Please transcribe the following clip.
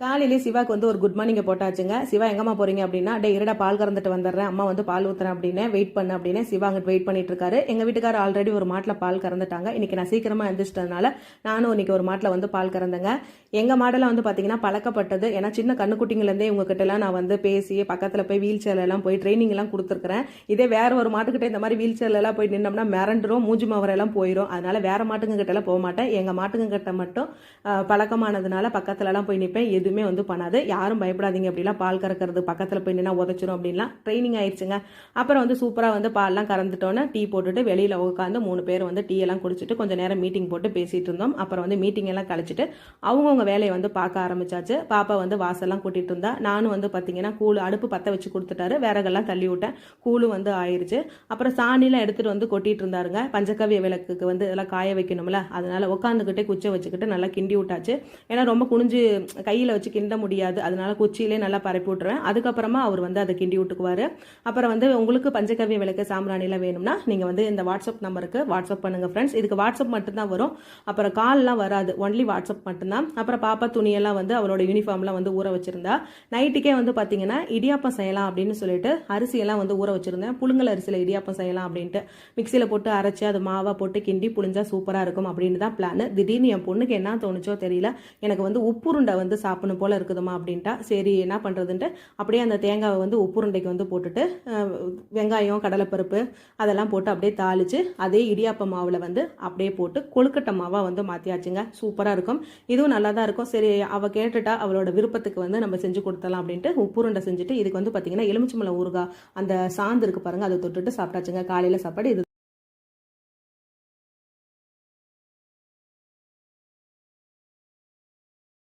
காலையிலே சிவாக்கு வந்து ஒரு குட் மார்னிங்கை போட்டாச்சுங்க. சிவா எங்கம்மா போறீங்க? அப்படின்னா டே இருடா பால் கறந்துட்டு வந்துடுறேன். அம்மா வந்து பால் ஊத்துறேன் அப்படின்னு வெயிட் பண்ண அப்படின்னு சிவா அங்கிட்டு வெயிட் பண்ணிட்டு இருக்காரு. எங்க வீட்டுக்காரர் ஆல்ரெடி ஒரு மாட்டில் பால் கறந்துட்டாங்க. இன்னைக்கு நான் சீக்கிரமா எந்திரிச்சிட்டதுனால நானும் இன்னைக்கு ஒரு மாட்டில் வந்து பால் கறந்தேங்க. எங்க மாடல வந்து பாத்தீங்கன்னா பழக்கப்பட்டது. ஏன்னா சின்ன கண்ணுக்குட்டிங்கலேருந்தே உங்ககிட்ட எல்லாம் நான் வந்து பேசி பக்கத்துல போய் வீல் சேர்ல எல்லாம் போய் ட்ரைனிங் எல்லாம் கொடுத்துருக்கிறேன். இதே வேற ஒரு மாட்டுக்கிட்ட இந்த மாதிரி வீல் சேர்ல எல்லாம் போய் நின்னோம்னா மிரண்டுரும் மூஞ்சி மவரெல்லாம் போயிடும் அதனால வேற மாட்டுங்க கிட்ட எல்லாம் போக மாட்டேன். எங்க மாட்டுங்க கிட்ட மட்டும் பழக்கமானதுனால பக்கத்துல எல்லாம் போய் நிற்பேன் எதுவுமே வந்து பண்ணாது. யாரும் பயப்படாதீங்க. அப்படிலாம் பால் கறக்கிறது பக்கத்தில் போய் நின்னா உதச்சிரும் அப்படின்லாம் ட்ரைனிங் ஆயிடுச்சுங்க அப்புறம் வந்து சூப்பராக வந்து பால்லாம் கறந்துட்டோன்னே டீ போட்டுட்டு வெளியில் உட்காந்து மூணு பேர் வந்து டீ எல்லாம் குடிச்சிட்டு கொஞ்சம் நேரம் மீட்டிங் போட்டு பேசிகிட்டு இருந்தோம். அப்புறம் வந்து மீட்டிங் எல்லாம் கழிச்சிட்டு அவங்கவுங்க வேலையை வந்து பார்க்க ஆரம்பிச்சாச்சு. பாப்பா வந்து வாசல்லாம் கூட்டிகிட்டு இருந்தா. நானும் வந்து பார்த்தீங்கன்னா கூழ் அடுப்பு பற்ற வச்சு கொடுத்துட்டாரு. விறகெல்லாம் தள்ளி விட்டேன். கூழு வந்து ஆயிடுச்சு அப்புறம் சாணிலாம் எடுத்துகிட்டு வந்து கொட்டிட்டு இருந்தாருங்க. பஞ்சகவிய விளக்குக்கு வந்து இதெல்லாம் காய வைக்கணும்ல. அதனால உட்காந்துக்கிட்டே குச்சை வச்சுக்கிட்டு நல்லா கிண்டி விட்டாச்சு. ஏன்னா ரொம்ப குனிஞ்சு கையில் வச்சு கிண்ட முடியாது. அதனால குச்சியிலே நல்லா பரப்பி விட்டுருவேன். அதுக்கப்புறமா அவர் வந்து அதை கிண்டி விட்டுக்குவாரு. அப்புறம் வந்து உங்களுக்கு பஞ்சகவிய விளக்கு சாம்பிராணிலாம் வேணும்னா நீங்க வந்து இந்த வாட்ஸ்அப் நம்பருக்கு வாட்ஸ்அப் பண்ணுங்க ஃப்ரெண்ட்ஸ் இதுக்கு வாட்ஸ்அப் மட்டும்தான் வரும். அப்புறம் கால்லாம் வராது. ஒன்லி வாட்ஸ்அப் மட்டும்தான். அப்புறம் பாப்பா துணியெல்லாம் வந்து அவளோட யூனிஃபார்ம்லாம் வந்து ஊற வச்சிருந்தா. நைட்டுக்கே வந்து பார்த்தீங்கன்னா இடியாப்பம் செய்யலாம் அப்படின்னு சொல்லிட்டு அரிசியெல்லாம் வந்து ஊற வச்சிருந்தேன். புழுங்கல் அரிசியில் இடியாப்பம் செய்யலாம் அப்படின்ட்டு. மிக்சியில் போட்டு அரைச்சி அது மாவா போட்டு கிண்டி புளிஞ்சா சூப்பராக இருக்கும் அப்படின்னு தான் பிளான் திடீர்னு என் பொண்ணுக்கு என்ன தோணுச்சோ தெரியல. எனக்கு வந்து உப்புருண்டை வந்து சாப்பிடணும் போல் இருக்குதுமா அப்படின்ட்டா. சரி என்ன பண்ணுறதுன்ட்டு அப்படியே அந்த தேங்காவை வந்து உப்புருண்டைக்கு வந்து போட்டுட்டு வெங்காயம் கடலைப்பருப்பு அதெல்லாம் போட்டு அப்படியே தாளித்து அதே இடியாப்ப மாவில் வந்து அப்படியே போட்டு கொழுக்கட்டை மாவாக வந்து மாற்றியாச்சுங்க சூப்பராக இருக்கும். இதுவும் நல்லா தான் இருக்கும். சரி அவள் கேட்டுட்டா அவளோட விருப்பத்துக்கு வந்து நம்ம செஞ்சு கொடுத்தலாம் அப்படின்ட்டு உப்புருண்டை செஞ்சுட்டு இதுக்கு வந்து பார்த்தீங்கன்னா எலுமிச்சம்பழம் ஊறுகாய் அந்த சாந்து இருக்கு பாருங்கள் அதை தொட்டுட்டு சாப்பிட்டாச்சுங்க. காலையில் சாப்பாடு இது